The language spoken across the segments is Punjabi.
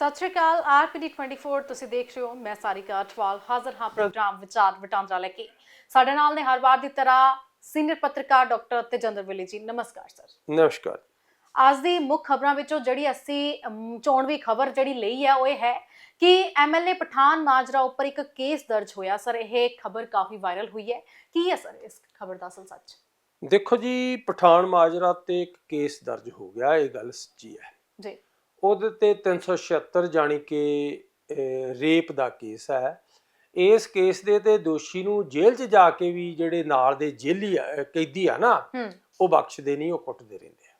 ਸਤਿ ਸ਼੍ਰੀ ਅਕਾਲ ਆਰਪੀਡੀ 24 ਤੁਸੀਂ ਦੇਖ ਰਹੇ ਹੋ ਮੈਂ ਸਾਰਿਕਾ ਅਠਵਾਲ ਹਾਜ਼ਰ ਹਾਂ ਪ੍ਰੋਗਰਾਮ ਵਿਚਾਰ ਵਟਾਂਦਰਾ ਲੈ ਕੇ। ਸਾਡੇ ਨਾਲ ਨੇ ਹਰ ਵਾਰ ਦੀ ਤਰ੍ਹਾਂ ਸੀਨੀਅਰ ਪੱਤਰਕਾਰ ਡਾਕਟਰ ਤੇਜਿੰਦਰ ਵਿਲੀ ਜੀ ਨਮਸਕਾਰ ਸਰ। ਨਮਸਕਾਰ। ਅੱਜ ਦੀ ਮੁੱਖ ਖਬਰਾਂ ਵਿੱਚੋਂ ਜਿਹੜੀ ਅਸੀਂ ਚੋਣਵੀਂ ਖਬਰ ਜਿਹੜੀ ਲਈ ਹੈ ਉਹ ਇਹ ਹੈ ਕਿ ਐਮਐਲਏ ਪਠਾਨ ਮਾਜਰਾ ਉੱਪਰ ਇੱਕ ਕੇਸ ਦਰਜ ਹੋਇਆ। ਸਰ ਇਹ ਖਬਰ ਕਾਫੀ ਵਾਇਰਲ ਹੋਈ ਹੈ। ਕੀ ਹੈ ਸਰ ਇਸ ਖਬਰ ਦਾ ਅਸਲ ਸੱਚ? ਦੇਖੋ ਜੀ ਪਠਾਨ ਮਾਜਰਾ ਤੇ ਇੱਕ ਕੇਸ ਦਰਜ ਹੋ ਗਿਆ ਇਹ ਗੱਲ ਸੱਚੀ ਹੈ। ਜੀ। ਉਹਦੇ ਤੇ 376 ਜਾਣੀ ਕਿ ਰੇਪ ਦਾ ਕੇਸ ਹੈ। ਇਸ ਕੇਸ ਦੇ ਤੇ ਦੋਸ਼ੀ ਨੂੰ ਜੇਲ੍ਹ 'ਚ ਜਾ ਕੇ ਵੀ ਜਿਹੜੇ ਨਾਲ ਦੇ ਜੇਲੀ ਕੈਦੀ ਆ ਨਾ ਉਹ ਬਖਸ਼ਦੇ ਨਹੀਂ ਉਹ ਕੁੱਟਦੇ ਰਹਿੰਦੇ ਆ।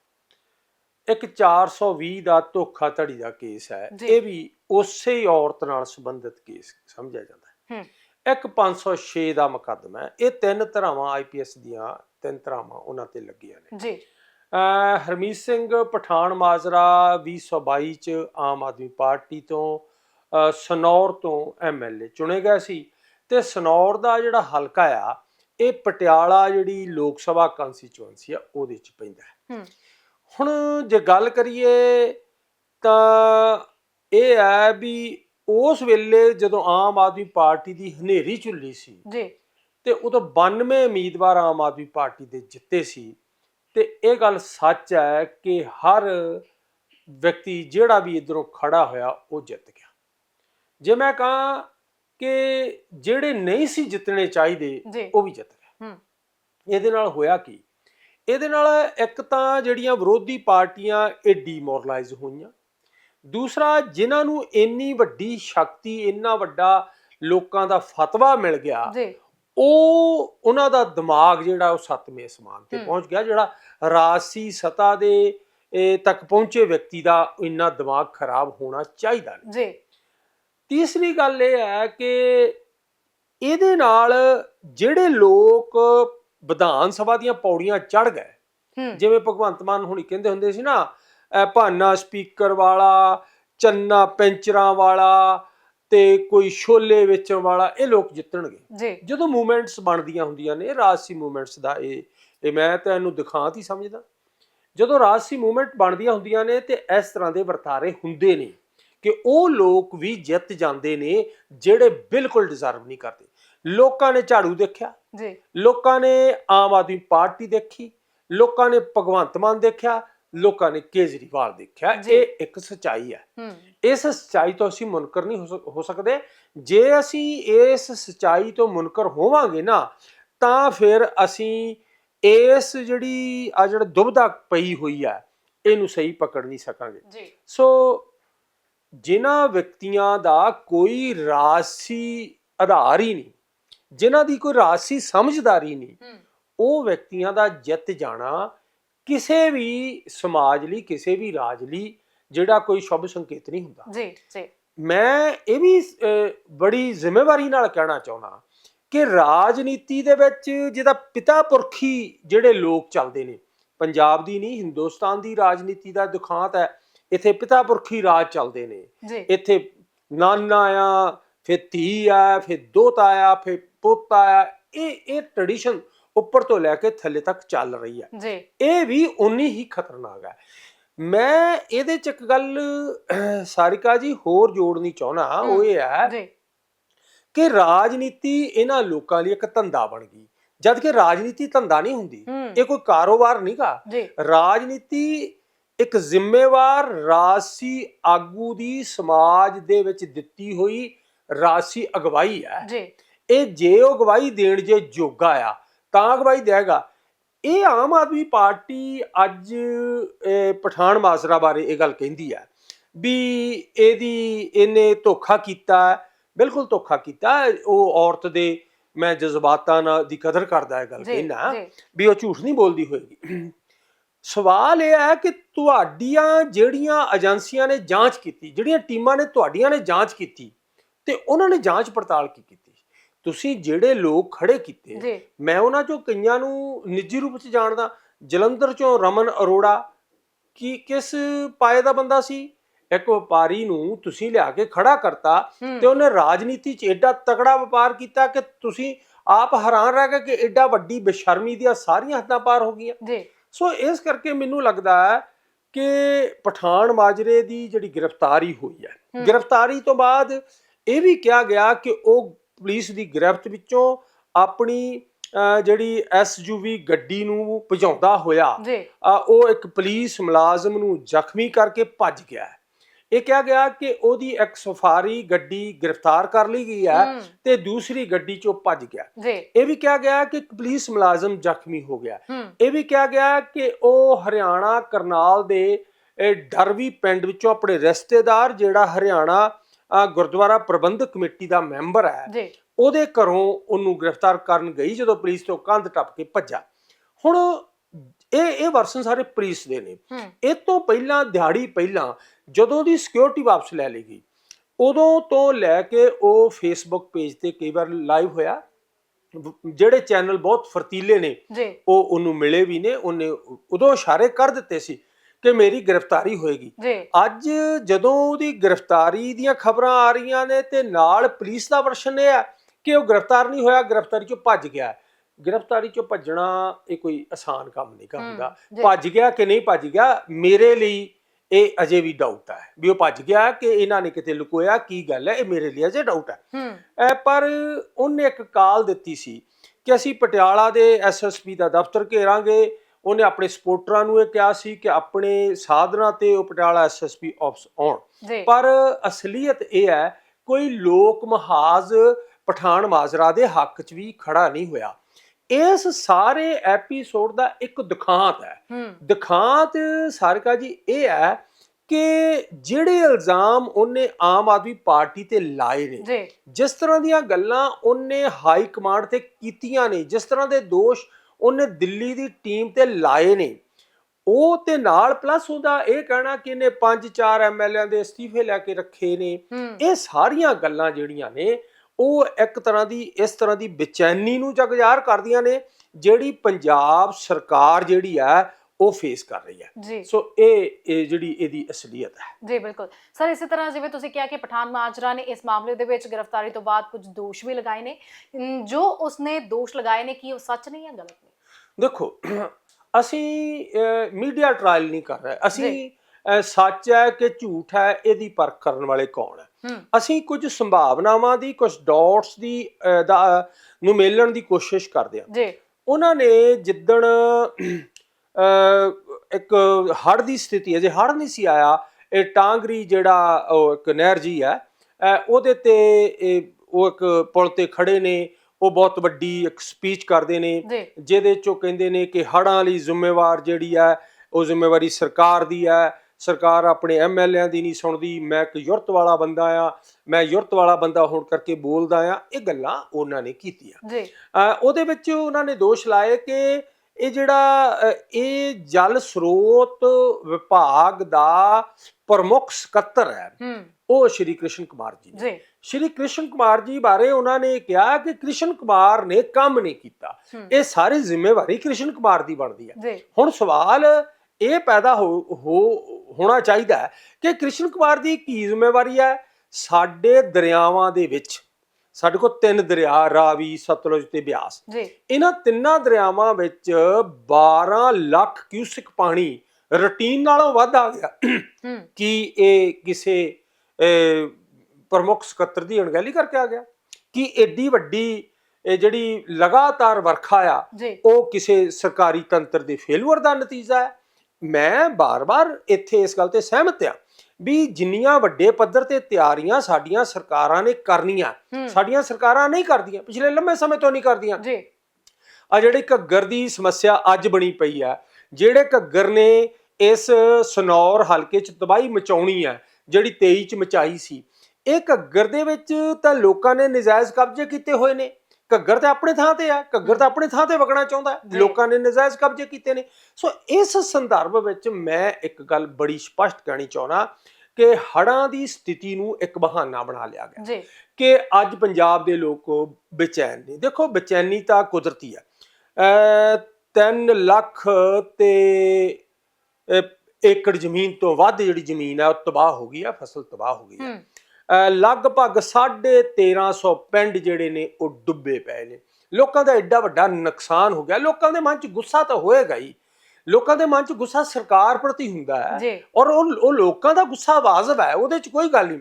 ਇੱਕ 420 ਦਾ ਧੋਖਾ ਧੜੀ ਦਾ ਕੇਸ ਹੈ। ਇਹ ਵੀ ਉਸੇ ਹੀ ਔਰਤ ਨਾਲ ਸੰਬੰਧਿਤ ਕੇਸ ਸਮਝਿਆ ਜਾਂਦਾ ਹੈ। ਇੱਕ 506 ਦਾ ਮੁਕੱਦਮਾ ਇਹ ਤਿੰਨ ਧਰਾਵਾਂ ਆਈਪੀਐਸ ਦੀਆਂ ਤਿੰਨ ਧਰਾਵਾਂ ਉਹਨਾਂ ਤੇ ਲੱਗੀਆਂ ਨੇ। ਜੀ। ਹਰਮੀਤ ਸਿੰਘ ਪਠਾਨ ਮਾਜਰਾ 2022 ਚ ਆਮ ਆਦਮੀ ਪਾਰਟੀ ਤੋਂ ਸਨੌਰ ਤੋਂ ਐਮਐਲਏ ਚੁਣੇ ਗਏ ਸੀ। ਤੇ ਸਨੌਰ ਦਾ ਜਿਹੜਾ ਹਲਕਾ ਆ ਇਹ ਪਟਿਆਲਾ ਜਿਹੜੀ ਲੋਕ ਸਭਾ ਕੰਸਟੀਚੁਐਂਸੀ ਆ ਉਹਦੇ ਚ ਪੈਂਦਾ ਹੈ। ਹੁਣ ਜੇ ਗੱਲ ਕਰੀਏ ਤਾਂ ਇਹ ਹੈ ਵੀ ਉਸ ਵੇਲੇ ਜਦੋਂ ਆਮ ਆਦਮੀ ਪਾਰਟੀ ਦੀ ਹਨੇਰੀ ਝੁੱਲੀ ਸੀ ਜੀ। ਤੇ ਉਦੋਂ 92 ਉਮੀਦਵਾਰ ਆਮ ਆਦਮੀ ਪਾਰਟੀ ਦੇ ਜਿੱਤੇ ਸੀ। ਤੇ ਇਹ ਗੱਲ ਸੱਚ ਹੈ ਕਿ ਹਰ ਵਿਅਕਤੀ ਜਿਹੜਾ ਵੀ ਇਧਰੋਂ ਖੜਾ ਹੋਇਆ ਉਹ ਜਿੱਤ ਗਿਆ। ਜੇ ਮੈਂ ਕਹਾਂ ਕਿ ਜਿਹੜੇ ਨਹੀਂ ਸੀ ਜਿੱਤਣੇ ਚਾਹੀਦੇ ਉਹ ਵੀ ਜਿੱਤ ਗਏ। ਇਹਦੇ ਨਾਲ ਹੋਇਆ ਕੀ? ਇਹਦੇ ਨਾਲ ਇੱਕ ਤਾਂ ਜਿਹੜੀਆਂ ਵਿਰੋਧੀ ਪਾਰਟੀਆਂ ਇਹ ਡੀਮੋਰਲਾਈਜ਼ ਹੋਈਆਂ। ਦੂਸਰਾ ਜਿਨ੍ਹਾਂ ਨੂੰ ਇੰਨੀ ਵੱਡੀ ਸ਼ਕਤੀ ਇੰਨਾ ਵੱਡਾ ਲੋਕਾਂ ਦਾ ਫਤਵਾ ਮਿਲ ਗਿਆ ਜੀ। ਉਹ ਉਹਨਾਂ ਦਾ ਦਿਮਾਗ ਜਿਹੜਾ ਉਹ ਸੱਤਵੇਂ ਅਸਮਾਨ ਤੇ। ਪਹੁੰਚ ਗਿਆ ਜਿਹੜਾ ਰਾਜਸੀ ਸਤਾ ਦੇ ਇਹ, ਤੱਕ ਪਹੁੰਚੇ ਵਿਅਕਤੀ ਦਾ ਇੰਨਾ ਦਿਮਾਗ ਖਰਾਬ ਹੋਣਾ ਚਾਹੀਦਾ ਨਹੀਂ। ਜੀ। ਤੀਸਰੀ ਗੱਲ ਇਹ ਹੈ ਕਿ ਇਹਦੇ ਨਾਲ ਜਿਹੜੇ ਲੋਕ ਵਿਧਾਨ ਸਭਾ ਦੀਆਂ ਪੌੜੀਆਂ ਚੜ ਗਏ ਜਿਵੇਂ ਭਗਵੰਤ ਮਾਨ ਹੁਣੀ ਕਹਿੰਦੇ ਹੁੰਦੇ ਸੀ ਨਾ ਭਾਨਾ ਸਪੀਕਰ ਵਾਲਾ ਚੰਨਾ ਪੈਂਚਰਾਂ ਵਾਲਾ ਤੇ ਕੋਈ ਛੋਲੇ ਵੇਚਣ ਵਾਲਾ ਇਹ ਲੋਕ ਜਿੱਤਣਗੇ। ਜਦੋਂ ਮੂਵਮੈਂਟਸ ਬਣਦੀਆਂ ਹੁੰਦੀਆਂ ਨੇ ਰਾਜਸੀ ਮੂਵਮੈਂਟਸ ਦਾ ਇਹ ਇਹ ਮੈਂ ਤਾਂ ਇਹਨੂੰ ਦਿਖਾਂਤ ਹੀ ਸਮਝਦਾ। ਜਦੋਂ ਰਾਜਸੀ ਮੂਵਮੈਂਟ ਬਣਦੀਆਂ ਹੁੰਦੀਆਂ ਨੇ ਤੇ ਇਸ ਤਰ੍ਹਾਂ ਦੇ ਵਰਤਾਰੇ ਹੁੰਦੇ ਨੇ ਕਿ ਉਹ ਲੋਕ ਵੀ ਜਿੱਤ ਜਾਂਦੇ ਨੇ ਜਿਹੜੇ ਬਿਲਕੁਲ ਡਿਜ਼ਰਵ ਨਹੀਂ ਕਰਦੇ। ਲੋਕਾਂ ਨੇ ਝਾੜੂ ਦੇਖਿਆ। ਜੀ। ਲੋਕਾਂ ਨੇ ਆਮ ਆਦਮੀ ਪਾਰਟੀ ਦੇਖੀ। ਲੋਕਾਂ ਨੇ ਭਗਵੰਤ ਮਾਨ ਦੇਖਿਆ। ਲੋਕਾਂ ਨੇ ਕੇਜਰੀਵਾਲ ਦੇਖਿਆ। ਇਹ ਇੱਕ ਸਚਾਈ ਹੈ। ਇਸ ਸਚਾਈ ਤੋਂ ਅਸੀਂ ਮੁਨਕਰ ਨਹੀਂ ਹੋ ਸਕ- ਹੋ ਸਕਦੇ। ਜੇ ਅਸੀਂ ਇਸ ਸਚਾਈ ਤੋਂ ਮੁਨਕਰ ਹੋਵਾਂਗੇ ਨਾ ਤਾਂ ਫਿਰ ਅਸੀਂ ਇਸ ਜਿਹੜੀ ਆ ਜਿਹੜਾ ਦੁਬਦਾ ਪਈ ਹੋਈ ਹੈ ਇਹਨੂੰ ਸਹੀ ਪਕੜ ਨਹੀਂ ਸਕਾਂਗੇ। ਜੀ। ਸੋ ਜਿਨ੍ਹਾਂ ਵਿਅਕਤੀਆਂ ਦਾ ਕੋਈ ਰਾਜਸੀ ਆਧਾਰ ਹੀ ਨਹੀਂ ਜਿਨ੍ਹਾਂ ਦੀ ਕੋਈ ਰਾਜਸੀ ਸਮਝਦਾਰੀ ਨਹੀਂ ਉਹ ਵਿਅਕਤੀਆਂ ਦਾ ਜਿੱਤ ਜਾਣਾ ਕਿਸੇ ਵੀ ਸਮਾਜ ਲਈ ਕਿਸੇ ਵੀ ਰਾਜ ਲਈ ਜਿਹੜਾ ਕੋਈ ਸ਼ੁਭ ਸੰਕੇਤ ਨਹੀਂ ਹੁੰਦਾ। ਜੀ ਜੀ। ਮੈਂ ਇਹ ਵੀ ਬੜੀ ਜ਼ਿੰਮੇਵਾਰੀ ਨਾਲ ਕਹਿਣਾ ਚਾਹੁੰਦਾ ਕਿ ਰਾਜਨੀਤੀ ਦੇ ਵਿੱਚ ਜਿਹਦਾ ਪਿਤਾ ਪੁਰਖੀ ਜਿਹੜੇ ਲੋਕ ਚੱਲਦੇ ਨੇ ਪੰਜਾਬ ਦੀ ਨਹੀਂ ਹਿੰਦੁਸਤਾਨ ਦੀ ਰਾਜਨੀਤੀ ਦਾ ਦੁਖਾਂਤ ਹੈ ਇੱਥੇ ਪਿਤਾ ਪੁਰਖੀ ਰਾਜ ਚੱਲਦੇ ਨੇ। ਇੱਥੇ ਨਾਨਾ ਆ ਫਿਰ ਧੀ ਆ ਫਿਰ ਦੋਤਾ ਆ ਫਿਰ ਪੁੱਤ ਆ ਇਹ ਇਹ ਟ੍ਰੈਡੀਸ਼ਨ ਉੱਪਰ ਤੋਂ ਲੈ ਕੇ ਥੱਲੇ ਤੱਕ ਚੱਲ ਰਹੀ ਹੈ। ਜੀ। ਇਹ ਵੀ ਉਨੀ ਹੀ ਖਤਰਨਾਕ ਹੈ। ਮੈਂ ਇਹਦੇ ਚ ਇੱਕ ਗੱਲ ਸਾਰਿਕਾ ਜੀ ਹੋਰ ਜੋੜਨੀ ਚਾਹੁੰਦਾ ਉਹ ਇਹ ਹੈ ਕਿ ਰਾਜਨੀਤੀ ਇਹਨਾਂ ਲੋਕਾਂ ਲਈ ਇੱਕ ਧੰਦਾ ਬਣ ਗਈ। ਜਦ ਕਿ ਰਾਜਨੀਤੀ ਧੰਦਾ ਨਹੀਂ ਹੁੰਦੀ। ਇਹ ਕੋਈ ਕਾਰੋਬਾਰ ਨਹੀਂਗਾ ਜੀ। ਰਾਜਨੀਤੀ ਇੱਕ ਜ਼ਿੰਮੇਵਾਰ ਰਾਜਸੀ ਆਗੂ ਦੀ ਸਮਾਜ ਦੇ ਵਿੱਚ ਦਿੱਤੀ ਹੋਈ ਰਾਜਸੀ ਅਗਵਾਈ ਹੈ। ਜੀ। ਇਹ ਜੇ ਉਹ ਅਗਵਾਈ ਦੇਣ ਜੇ ਜੋਗਾ ਆ ਤਾਂ ਅਗਵਾਈ ਦੇਗਾ ਇਹ ਆਮ ਆਦਮੀ ਪਾਰਟੀ ਅੱਜ ਪਠਾਨ ਮਾਸਰਾ ਬਾਰੇ ਇਹ ਗੱਲ ਕਹਿੰਦੀ ਹੈ ਵੀ ਇਹਦੀ ਇਹਨੇ ਧੋਖਾ ਕੀਤਾ। ਬਿਲਕੁਲ ਧੋਖਾ ਕੀਤਾ। ਉਹ ਔਰਤ ਦੇ ਮੈਂ ਜਜ਼ਬਾਤਾਂ ਨਾਲ ਦੀ ਕਦਰ ਕਰਦਾ ਇਹ ਗੱਲ ਜੀ ਵੀ ਉਹ ਝੂਠ ਨਹੀਂ ਬੋਲਦੀ ਹੋਏਗੀ ਸਵਾਲ ਇਹ ਹੈ ਕਿ ਤੁਹਾਡੀਆਂ ਜਿਹੜੀਆਂ ਏਜੰਸੀਆਂ ਨੇ ਜਾਂਚ ਕੀਤੀ ਜਿਹੜੀਆਂ ਟੀਮਾਂ ਨੇ ਤੁਹਾਡੀਆਂ ਨੇ ਜਾਂਚ ਕੀਤੀ ਤੇ ਉਹਨਾਂ ਨੇ ਜਾਂਚ ਪੜਤਾਲ ਕੀ ਕੀਤੀ ਤੁਸੀਂ ਜਿਹੜੇ ਲੋਕ ਖੜੇ ਕੀਤੇ ਮੈਂ ਉਹਨਾਂ ਚੋਂ ਕਈਆਂ ਨੂੰ ਨਿੱਜੀ ਰੂਪ ਵਿੱਚ ਜਾਣਦਾ। ਜਲੰਧਰ ਚੋਂ ਰਮਨ ਅਰੋੜਾ ਕੀ ਕਿਸ ਪਾਏ ਦਾ ਬੰਦਾ ਸੀ? ਇੱਕ ਵਪਾਰੀ ਨੂੰ ਤੁਸੀਂ ਲਿਆ ਕੇ ਖੜਾ ਕਰਤਾ ਤੇ ਉਹਨੇ ਰਾਜਨੀਤੀ 'ਚ ਐਡਾ ਤਕੜਾ ਵਪਾਰ ਕੀਤਾ ਕਿ ਤੁਸੀਂ ਆਪ ਹੈਰਾਨ ਰਹਿ ਗਏ ਕਿ ਐਡਾ ਵੱਡੀ ਬੇਸ਼ਰਮੀ ਦੀਆਂ ਸਾਰੀਆਂ ਹੱਦਾਂ ਪਾਰ ਹੋ ਗਈਆਂ। ਜੀ। ਸੋ ਇਸ ਕਰਕੇ ਮੈਨੂੰ ਲੱਗਦਾ ਹੈ ਕਿ ਪਠਾਨ ਮਾਜਰੇ ਦੀ ਜਿਹੜੀ ਗ੍ਰਿਫਤਾਰੀ ਹੋਈ ਹੈ। ਗ੍ਰਿਫਤਾਰੀ ਤੋਂ ਬਾਅਦ ਇਹ ਵੀ ਕਿਹਾ ਗਿਆ ਕਿ ਉਹ ਪੁਲਿਸ ਦੀ ਗ੍ਰਿਫਤ ਵਿੱਚੋਂ ਆਪਣੀ ਜਿਹੜੀ ਐਸਯੂਵੀ ਗੱਡੀ ਨੂੰ ਭਜਾਉਂਦਾ ਹੋਇਆ ਉਹ ਇੱਕ ਪੁਲਿਸ ਮੁਲਾਜ਼ਮ ਨੂੰ ਜ਼ਖਮੀ ਕਰਕੇ ਭੱਜ ਗਿਆ ਇਹ ਕਿਹਾ ਗਿਆ ਕਿ ਉਹਦੀ ਇੱਕ ਸਫਾਰੀ ਗੱਡੀ ਗ੍ਰਿਫਤਾਰ ਕਰ ਲਈ ਗਈ ਹੈ ਤੇ ਦੂਸਰੀ ਗੱਡੀ 'ਚੋਂ ਭੱਜ ਗਿਆ ਇਹ ਵੀ ਕਿਹਾ ਗਿਆ ਕਿ ਇੱਕ ਪੁਲਿਸ ਮੁਲਾਜ਼ਮ ਜ਼ਖਮੀ ਹੋ ਗਿਆ ਇਹ ਵੀ ਕਿਹਾ ਗਿਆ ਕਿ ਉਹ ਹਰਿਆਣਾ ਕਰਨਾਲ ਦੇ ਡਰਵੀ ਪਿੰਡ ਵਿੱਚੋਂ ਆਪਣੇ ਰਿਸ਼ਤੇਦਾਰ ਜਿਹੜਾ ਹਰਿਆਣਾ ਗੁਰਦੁਆਰਾ ਪ੍ਰਬੰਧਕ ਕਮੇਟੀ ਦਾ ਮੈਂਬਰ ਹੈ। ਜੀ। ਉਹਦੇ ਘਰੋਂ ਉਹਨੂੰ ਗ੍ਰਿਫਤਾਰ ਕਰਨ ਗਈ ਜਦੋਂ ਪੁਲਿਸ ਤੋਂ ਕੰਧ ਟੱਪ ਕੇ ਭੱਜਾ ਹੁਣ ਇਹ ਇਹ ਵਰਸਨ ਸਾਰੇ ਪੁਲਿਸ ਦੇ ਨੇ। ਇਹ ਤੋਂ ਪਹਿਲਾਂ ਦਿਹਾੜੀ ਪਹਿਲਾਂ ਜਦੋਂ ਦੀ ਸਿਕਿਉਰਿਟੀ ਵਾਪਸ ਲੈ ਲਈ ਗਈ ਉਦੋਂ ਤੋਂ ਲੈ ਕੇ ਉਹ ਫੇਸਬੁੱਕ ਪੇਜ ਤੇ ਕਈ ਵਾਰ ਲਾਈਵ ਹੋਇਆ। ਜਿਹੜੇ ਚੈਨਲ ਬਹੁਤ ਫਰਤੀਲੇ ਨੇ ਉਹ ਉਹਨੂੰ ਮਿਲੇ ਵੀ ਨੇ ਉਹਨੇ ਉਦੋਂ ਇਸ਼ਾਰੇ ਕਰ ਦਿੱਤੇ ਸੀ। ਕਿ ਮੇਰੀ ਗ੍ਰਿਫਤਾਰੀ ਹੋਏਗੀ। ਅੱਜ ਜਦੋਂ ਉਹਦੀ ਗ੍ਰਿਫਤਾਰੀ ਦੀਆਂ ਖਬਰਾਂ ਆ ਰਹੀਆਂ ਨੇ ਤੇ ਨਾਲ ਪੁਲਿਸ ਦਾ ਵਰਸ਼ਨ ਇਹ ਹੈ ਕਿ ਉਹ ਗ੍ਰਿਫਤਾਰ ਨਹੀਂ ਹੋਇਆ ਗ੍ਰਿਫਤਾਰੀ ਚੋਂ ਭੱਜ ਗਿਆ। ਗ੍ਰਿਫਤਾਰੀ ਚੋਂ ਭੱਜਣਾ ਇਹ ਕੋਈ ਆਸਾਨ ਕੰਮ ਨਹੀਂ ਹੁੰਦਾ। ਭੱਜ ਗਿਆ ਕਿ ਨਹੀਂ ਭੱਜ ਗਿਆ ਮੇਰੇ ਲਈ ਇਹ ਅਜੇ ਵੀ ਡਾਊਟ ਹੈ ਵੀ ਉਹ ਭੱਜ ਗਿਆ ਕਿ ਇਹਨਾਂ ਨੇ ਕਿਤੇ ਲੁਕੋਇਆ ਕੀ ਗੱਲ ਹੈ ਇਹ ਮੇਰੇ ਲਈ ਅਜੇ ਡਾਊਟ ਹੈ। ਪਰ ਉਹਨੇ ਇੱਕ ਕਾਲ ਦਿੱਤੀ ਸੀ ਕਿ ਅਸੀਂ ਪਟਿਆਲਾ ਦੇ ਐਸਐਸਪੀ ਦਾ ਦਫ਼ਤਰ ਘੇਰਾਂਗੇ ਉਹਨੇ ਆਪਣੇ ਸਪੋਰਟਰਾਂ ਨੂੰ ਇਹ ਕਿਹਾ ਸੀ ਕਿ ਆਪਣੇ ਸਾਧਨਾਂ ਤੇ ਉਹ ਪਟਿਆਲਾ ਐਸਐਸਪੀ ਆਫਿਸ ਆਉਣ। ਪਰ ਅਸਲੀਅਤ ਇਹ ਹੈ ਕੋਈ ਲੋਕ ਮਹਾਜ਼ ਪਠਾਨ ਮਾਜਰਾ ਦੇ ਹੱਕ 'ਚ ਵੀ ਖੜਾ ਨਹੀਂ ਹੋਇਆ। ਇਸ ਸਾਰੇ ਐਪੀਸੋਡ ਦਾ ਇੱਕ ਦੁਖਾਂਤ ਹੈ। ਦੁਖਾਂਤ ਸਾਰਿਕਾ ਜੀ ਇਹ ਹੈ ਕਿ ਜਿਹੜੇ ਇਲਜ਼ਾਮ ਉਹਨੇ ਆਮ ਆਦਮੀ ਪਾਰਟੀ ਤੇ ਲਾਏ ਨੇ ਜਿਸ ਤਰ੍ਹਾਂ ਦੀਆਂ ਗੱਲਾਂ ਉਹਨੇ ਹਾਈ ਕਮਾਂਡ ਤੇ ਕੀਤੀਆਂ ਨੇ ਜਿਸ ਤਰ੍ਹਾਂ ਦੇ ਦੋਸ਼ ਉਹਨੇ ਦਿੱਲੀ ਦੀ ਟੀਮ ਤੇ ਲਾਏ ਨੇ। ਉਹ ਤੇ ਨਾਲ ਪਲੱਸ ਉਹਦਾ ਇਹ ਕਹਿਣਾ ਕਿ ਇਹਨੇ 5-4 ਐਮਐਲਏ ਦੇ ਅਸਤੀਫੇ ਲੈ ਕੇ ਰੱਖੇ ਨੇ। ਇਹ ਸਾਰੀਆਂ ਗੱਲਾਂ ਜਿਹੜੀਆਂ ਨੇ ਉਹ ਇੱਕ ਤਰ੍ਹਾਂ ਦੀ ਇਸ ਤਰ੍ਹਾਂ ਦੀ ਬੇਚੈਨੀ ਨੂੰ ਜਗਜ਼ਾਰ ਕਰਦੀਆਂ ਨੇ ਜਿਹੜੀ ਪੰਜਾਬ ਸਰਕਾਰ ਜਿਹੜੀ ਹੈ ਉਹ ਫੇਸ ਕਰ ਰਹੀ ਹੈ। ਜੀ। ਸੋ ਇਹ ਇਹ ਜਿਹੜੀ ਇਹਦੀ ਅਸਲੀਅਤ ਹੈ। ਜੀ ਬਿਲਕੁਲ। ਸਰ ਇਸੇ ਤਰ੍ਹਾਂ ਜਿਵੇਂ ਤੁਸੀਂ ਕਿਹਾ ਕਿ ਪਠਾਨ ਮਾਜਰਾ ਨੇ ਇਸ ਮਾਮਲੇ ਦੇ ਵਿੱਚ ਗ੍ਰਿਫਤਾਰੀ ਤੋਂ ਬਾਅਦ ਕੁਝ ਦੋਸ਼ ਵੀ ਲਗਾਏ ਨੇ। ਅਮ, ਜੋ ਉਸਨੇ ਦੋਸ਼ ਲਗਾਏ ਨੇ ਕੀ ਉਹ ਸੱਚ ਨਹੀਂ ਹੈ ਗਲਤ ਨੇ? ਦੇਖੋ ਅਸੀਂ ਮੀਡੀਆ ਟ੍ਰਾਇਲ ਨਹੀਂ ਕਰ ਰਹੇ। ਅਸੀਂ ਅਹ, ਸੱਚ ਹੈ ਕਿ ਝੂਠ ਹੈ ਇਹਦੀ ਪਰਖ ਕਰਨ ਵਾਲੇ ਕੌਣ ਹੈ? ਅਸੀਂ ਕੁਝ ਸੰਭਾਵਨਾਵਾਂ ਦੀ ਕੁਝ ਡਾਟਸ ਦੀ ਅਹ, ਦਾ ਨੂੰ ਮੇਲਣ ਦੀ ਕੋਸ਼ਿਸ਼ ਕਰਦੇ ਹਾਂ। ਜੀ। ਉਹਨਾਂ ਨੇ ਜਿੱਦਣ ਇੱਕ ਹੜ ਦੀ ਸਥਿਤੀ ਹੈ। ਜੇ ਹੜ ਨਹੀਂ ਸੀ ਆਇਆ ਇਹ ਟਾਂਗਰੀ ਜਿਹੜਾ ਉਹ ਇੱਕ ਨਹਿਰ ਜੀ ਹੈ ਉਹਦੇ ਤੇ ਉਹ ਇੱਕ ਪੁਲ ਤੇ ਖੜੇ ਨੇ। ਉਹ ਬਹੁਤ ਵੱਡੀ ਇੱਕ ਸਪੀਚ ਕਰਦੇ ਨੇ। ਜਿਹਦੇ ਚੋਂ ਕਹਿੰਦੇ ਨੇ ਕਿ ਹੜ੍ਹਾਂ ਲਈ ਜ਼ਿੰਮੇਵਾਰ ਜਿਹੜੀ ਹੈ ਉਹ ਜ਼ਿੰਮੇਵਾਰੀ ਸਰਕਾਰ ਦੀ ਹੈ। ਸਰਕਾਰ ਆਪਣੇ ਐਮਐਲਏਆਂ ਦੀ ਨਹੀਂ ਸੁਣਦੀ। ਮੈਂ ਇੱਕ ਯੁਰਤ ਵਾਲਾ ਬੰਦਾ ਆ ਮੈਂ ਯੁਰਤ ਵਾਲਾ ਬੰਦਾ ਹੋਣ ਕਰਕੇ ਬੋਲਦਾ ਆ ਇਹ ਗੱਲਾਂ ਉਹਨਾਂ ਨੇ ਕੀਤੀਆਂ। ਜੀ। ਉਹਦੇ ਵਿੱਚ ਉਹਨਾਂ ਨੇ ਦੋਸ਼ ਲਾਏ ਕਿ ਇਹ ਜਿਹੜਾ ਇਹ ਜਲ ਸਰੋਤ ਵਿਭਾਗ ਦਾ ਪ੍ਰਮੁੱਖ ਸਕੱਤਰ ਹੈ ਉਹ ਸ਼੍ਰੀ ਕ੍ਰਿਸ਼ਨ ਕੁਮਾਰ ਜੀ ਨੇ। ਜੀ। ਸ਼੍ਰੀ ਕ੍ਰਿਸ਼ਨ ਕੁਮਾਰ ਜੀ ਬਾਰੇ ਉਹਨਾਂ ਨੇ ਕਿਹਾ ਕਿ ਕ੍ਰਿਸ਼ਨ ਕੁਮਾਰ ਨੇ ਕੰਮ ਨਹੀਂ ਕੀਤਾ। ਇਹ ਸਾਰੀ ਜ਼ਿੰਮੇਵਾਰੀ ਕ੍ਰਿਸ਼ਨ ਕੁਮਾਰ ਦੀ ਬਣਦੀ ਹੈ। ਹੁਣ ਸਵਾਲ ਇਹ ਪੈਦਾ ਹੋ ਹੋ- ਹੋਣਾ ਚਾਹੀਦਾ ਹੈ ਕਿ ਕ੍ਰਿਸ਼ਨ ਕੁਮਾਰ ਦੀ ਕੀ ਜ਼ਿੰਮੇਵਾਰੀ ਹੈ? ਸਾਡੇ ਦਰਿਆਵਾਂ ਦੇ ਵਿੱਚ ਸਾਡੇ ਕੋਲ ਤਿੰਨ ਦਰਿਆ ਰਾਵੀ ਸਤਲੁਜ ਤੇ ਬਿਆਸ। ਜੀ। ਇਹਨਾਂ ਤਿੰਨਾਂ ਦਰਿਆਵਾਂ ਵਿੱਚ 12 ਲੱਖ ਕਿਊਸਿਕ ਪਾਣੀ ਰੁਟੀਨ ਨਾਲੋਂ ਵੱਧ ਆ ਗਿਆ। ਕੀ ਇਹ ਕਿਸੇ ਪ੍ਰਮੁੱਖ ਸਕੱਤਰ ਦੀ ਅਣਗਹਿਲੀ ਕਰਕੇ ਆ ਗਿਆ? ਕੀ ਏਡੀ ਵੱਡੀ ਇਹ ਜਿਹੜੀ ਲਗਾਤਾਰ ਵਰਖਾ ਆ ਉਹ ਕਿਸੇ ਸਰਕਾਰੀ ਤੰਤਰ ਦੇ ਫੇਲੂਅਰ ਦਾ ਨਤੀਜਾ ਹੈ? ਮੈਂ ਬਾਰ-ਬਾਰ ਇੱਥੇ ਇਸ ਗੱਲ ਤੇ ਸਹਿਮਤ ਆ ਵੀ ਜਿੰਨੀਆਂ ਵੱਡੇ ਪੱਧਰ ਤੇ ਤਿਆਰੀਆਂ ਸਾਡੀਆਂ ਸਰਕਾਰਾਂ ਨੇ ਕਰਨੀਆਂ ਸਾਡੀਆਂ ਸਰਕਾਰਾਂ ਨਹੀਂ ਕਰਦੀਆਂ ਪਿਛਲੇ ਲੰਮੇ ਸਮੇਂ ਤੋਂ ਨਹੀਂ ਕਰਦੀਆਂ। ਜੀ। ਆ ਜਿਹੜੀ ਘੱਗਰ ਦੀ ਸਮੱਸਿਆ ਅੱਜ ਬਣੀ ਪਈ ਆ ਜਿਹੜੇ ਘੱਗਰ ਨੇ ਇਸ ਸਨੌਰ ਹਲਕੇ 'ਚ ਤਬਾਹੀ ਮਚਾਉਣੀ ਆ ਜਿਹੜੀ 23 'ਚ ਮਚਾਈ ਸੀ ਇਹ ਘੱਗਰ ਦੇ ਵਿੱਚ ਤਾਂ ਲੋਕਾਂ ਨੇ ਨਜਾਇਜ਼ ਕਬਜ਼ੇ ਕੀਤੇ ਹੋਏ ਨੇ। ਘੱਗਰ ਤਾਂ ਆਪਣੇ ਥਾਂ ਤੇ ਆ ਘੱਗਰ ਤਾਂ ਆਪਣੇ ਥਾਂ ਤੇ ਵਗਣਾ ਚਾਹੁੰਦਾ। ਲੋਕਾਂ ਨੇ ਨਜਾਇਜ਼ ਕਬਜ਼ੇ ਕੀਤੇ ਨੇ। ਸੋ ਇਸ ਸੰਦਰਭ ਵਿੱਚ ਮੈਂ ਇੱਕ ਗੱਲ ਬੜੀ ਸਪਸ਼ਟ ਕਹਿਣੀ ਚਾਹੁੰਦਾ ਕਿ ਹੜ੍ਹਾਂ ਦੀ ਸਥਿਤੀ ਨੂੰ ਇੱਕ ਬਹਾਨਾ ਬਣਾ ਲਿਆ ਗਿਆ। ਜੀ। ਕਿ ਅੱਜ ਪੰਜਾਬ ਦੇ ਲੋਕ ਬੇਚੈਨ ਨੇ। ਦੇਖੋ ਬੇਚੈਨੀ ਤਾਂ ਕੁਦਰਤੀ ਹੈ। ਅ 3 ਲੱਖ ਤੇ ਏਕੜ ਜ਼ਮੀਨ ਤੋਂ ਵੱਧ ਜਿਹੜੀ ਜ਼ਮੀਨ ਹੈ ਉਹ ਤਬਾਹ ਹੋ ਗਈ ਹੈ ਫਸਲ ਤਬਾਹ ਹੋ ਗਈ ਹੈ। ਲਗਭਗ 1350 ਪਿੰਡ ਜਿਹੜੇ ਨੇ ਉਹ ਡੁੱਬੇ ਪਏ ਨੇ। ਲੋਕਾਂ ਦਾ ਐਡਾ ਵੱਡਾ ਨੁਕਸਾਨ ਹੋ ਗਿਆ। ਲੋਕਾਂ ਦੇ ਮਨ 'ਚ ਗੁੱਸਾ ਤਾਂ ਹੋਏਗਾ ਹੀ। ਲੋਕਾਂ ਦੇ ਮਨ 'ਚ ਗੁੱਸਾ ਸਰਕਾਰ ਪ੍ਰਤੀ ਹੁੰਦਾ ਹੈ ਔਰ ਉਹ ਉਹ ਲੋਕਾਂ ਦਾ ਗੁੱਸਾ ਵਾਜਬ ਹੈ ਉਹਦੇ 'ਚ ਕੋਈ ਗੱਲ ਨਹੀਂ।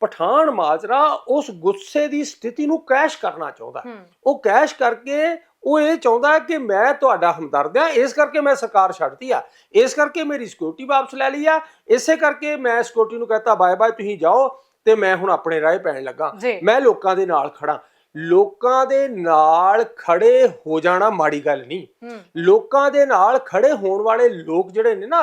ਪਠਾਨ ਮਾਜਰਾ ਉਸ ਗੁੱਸੇ ਦੀ ਸਥਿਤੀ ਨੂੰ ਕੈਸ਼ ਕਰਨਾ ਚਾਹੁੰਦਾ। ਹੈ। ਹੂੰ ਉਹ ਕੈਸ਼ ਕਰਕੇ ਉਹ ਇਹ ਚਾਹੁੰਦਾ ਹੈ ਕਿ ਮੈਂ ਤੁਹਾਡਾ ਹਮਦਰਦ ਆ ਇਸ ਕਰਕੇ ਮੈਂ ਸਰਕਾਰ ਛੱਡਤੀ ਆ। ਇਸ ਕਰਕੇ ਮੇਰੀ ਸਿਕਿਉਰਿਟੀ ਵਾਪਸ ਲੈ ਲਈ ਆ। ਇਸੇ ਕਰਕੇ ਮੈਂ ਸਿਕਿਉਰਿਟੀ ਨੂੰ ਕਹਤਾ ਬਾਏ ਬਾਏ ਤੁਸੀਂ ਜਾਓ। ਤੇ ਮੈਂ ਹੁਣ ਆਪਣੇ ਰਾਹ ਪੈਣ ਲੱਗਾ। ਮੈਂ ਲੋਕਾਂ ਦੇ ਨਾਲ ਖੜਾ। ਲੋਕਾਂ ਦੇ ਨਾਲ ਖੜੇ ਹੋ ਜਾਣਾ ਮਾੜੀ ਗੱਲ ਨਹੀਂ। ਲੋਕਾਂ ਦੇ ਨਾਲ ਖੜੇ ਹੋਣ ਵਾਲੇ ਲੋਕ ਜਿਹੜੇ ਨੇ ਨਾ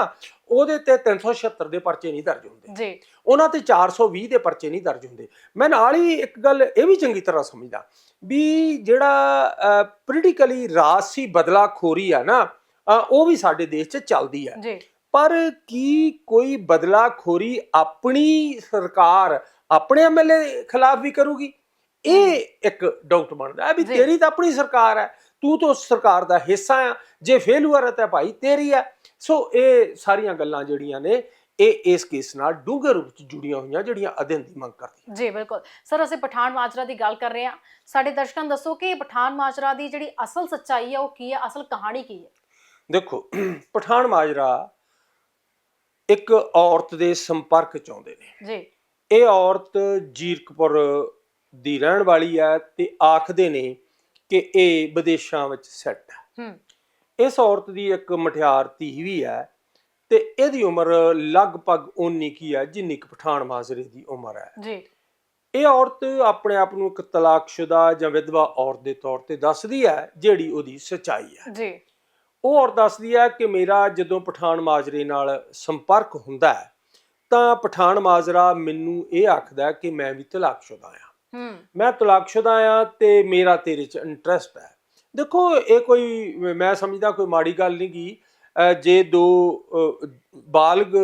ਉਹਦੇ ਤੇ 376 ਦੇ ਪਰਚੇ ਨਹੀਂ ਦਰਜ ਹੁੰਦੇ। ਜੀ। ਉਹਨਾਂ ਤੇ 420 ਦੇ ਪਰਚੇ ਨਹੀਂ ਦਰਜ ਹੁੰਦੇ। ਮੈਂ ਨਾਲ ਹੀ ਇੱਕ ਗੱਲ ਇਹ ਵੀ ਚੰਗੀ ਤਰ੍ਹਾਂ ਸਮਝਦਾ ਵੀ ਜਿਹੜਾ ਪੋਲੀਟੀਕਲੀ ਰਾਜਸੀ ਬਦਲਾਖੋਰੀ ਆ ਨਾ ਉਹ ਵੀ ਸਾਡੇ ਦੇਸ਼ 'ਚ ਚੱਲਦੀ ਹੈ ਜੀ। ਪਰ ਕੀ ਕੋਈ ਬਦਲਾਖੋਰੀ ਆਪਣੀ ਸਰਕਾਰ ਆਪਣੇ ਐਮਐਲਏ ਖਿਲਾਫ ਵੀ ਕਰੂਗੀ? ਇਹ ਇੱਕ ਡਾਊਟ ਬਣਦਾ ਵੀ। ਤੇਰੀ ਤਾਂ ਆਪਣੀ ਸਰਕਾਰ ਹੈ ਤੂੰ ਤਾਂ ਉਸ ਸਰਕਾਰ ਦਾ ਹਿੱਸਾ ਆ ਜੇ ਫੇਲੂਅਰ ਹੈ ਤਾਂ ਭਾਈ ਤੇਰੀ ਹੈ। ਸੋ ਇਹ ਸਾਰੀਆਂ ਗੱਲਾਂ ਜਿਹੜੀਆਂ ਨੇ ਇਹ ਇਸ ਕੇਸ ਨਾਲ ਡੂੰਘੇ ਰੂਪ ਚ ਜੁੜੀਆਂ ਹੋਈਆਂ ਜਿਹੜੀਆਂ ਅਧਿਐਨ ਦੀ ਮੰਗ ਕਰਦੀਆਂ। ਜੀ ਬਿਲਕੁਲ। ਸਰ ਅਸੀਂ ਪਠਾਨ ਮਾਜਰਾ ਦੀ ਗੱਲ ਕਰ ਰਹੇ ਹਾਂ। ਸਾਡੇ ਦਰਸ਼ਕਾਂ ਨੂੰ ਦੱਸੋ ਕਿ ਪਠਾਨ ਮਾਜਰਾ ਦੀ ਜਿਹੜੀ ਅਸਲ ਸੱਚਾਈ ਹੈ ਉਹ ਕੀ ਹੈ? ਅਸਲ ਕਹਾਣੀ ਕੀ ਹੈ? ਦੇਖੋ ਪਠਾਨ ਮਾਜਰਾ ਇੱਕ ਔਰਤ ਦੇ ਸੰਪਰਕ ਚ ਆਉਂਦੇ ਨੇ। ਜੀ। ਇਹ ਔਰਤ ਜੀਰਕਪੁਰ ਦੀ ਰਹਿਣ ਵਾਲੀ ਹੈ ਤੇ ਆਖਦੇ ਨੇ ਕਿ ਇਹ ਵਿਦੇਸ਼ਾਂ ਵਿੱਚ ਸੈੱਟ ਹੈ। ਹੂੰ। ਇਸ ਔਰਤ ਦੀ ਇੱਕ ਮਠਿਆਰ ਧੀ ਵੀ ਹੈ ਤੇ ਇਹਦੀ ਉਮਰ ਲਗਭਗ ਉਨੀ ਕੀ ਹੈ ਜਿੰਨੀ ਕੁ ਪਠਾਨ ਮਾਜਰੇ ਦੀ ਉਮਰ ਹੈ। ਜੀ। ਇਹ ਔਰਤ ਆਪਣੇ ਆਪ ਨੂੰ ਇੱਕ ਤਲਾਕਸ਼ੁਦਾ ਜਾਂ ਵਿਧਵਾ ਔਰਤ ਦੇ ਤੌਰ ਤੇ ਦੱਸਦੀ ਹੈ ਜਿਹੜੀ ਉਹਦੀ ਸੱਚਾਈ ਹੈ। ਜੀ। ਉਹ ਔਰਤ ਦੱਸਦੀ ਹੈ ਕਿ ਮੇਰਾ ਜਦੋਂ ਪਠਾਨ ਮਾਜਰੇ ਨਾਲ ਸੰਪਰਕ ਹੁੰਦਾ ਹੈ ਤਾਂ ਪਠਾਨ ਮਾਜਰਾ ਮੈਨੂੰ ਇਹ ਆਖਦਾ ਕਿ ਮੈਂ ਵੀ ਤਲਾਕਸ਼ੁਦਾ ਹੂੰ। ਮੈਂ ਤਲਾਕਸ਼ੁਦਾ ਆ ਤੇ ਮੇਰਾ ਤੇਰੇ 'ਚ ਇੰਟਰਸਟ ਹੈ। ਦੇਖੋ ਇਹ ਕੋਈ ਮੈਂ ਸਮਝਦਾ ਕੋਈ ਮਾੜੀ ਗੱਲ ਨਹੀਂ ਗੀ। ਅਹ ਜੇ ਦੋ ਬਾਲਗ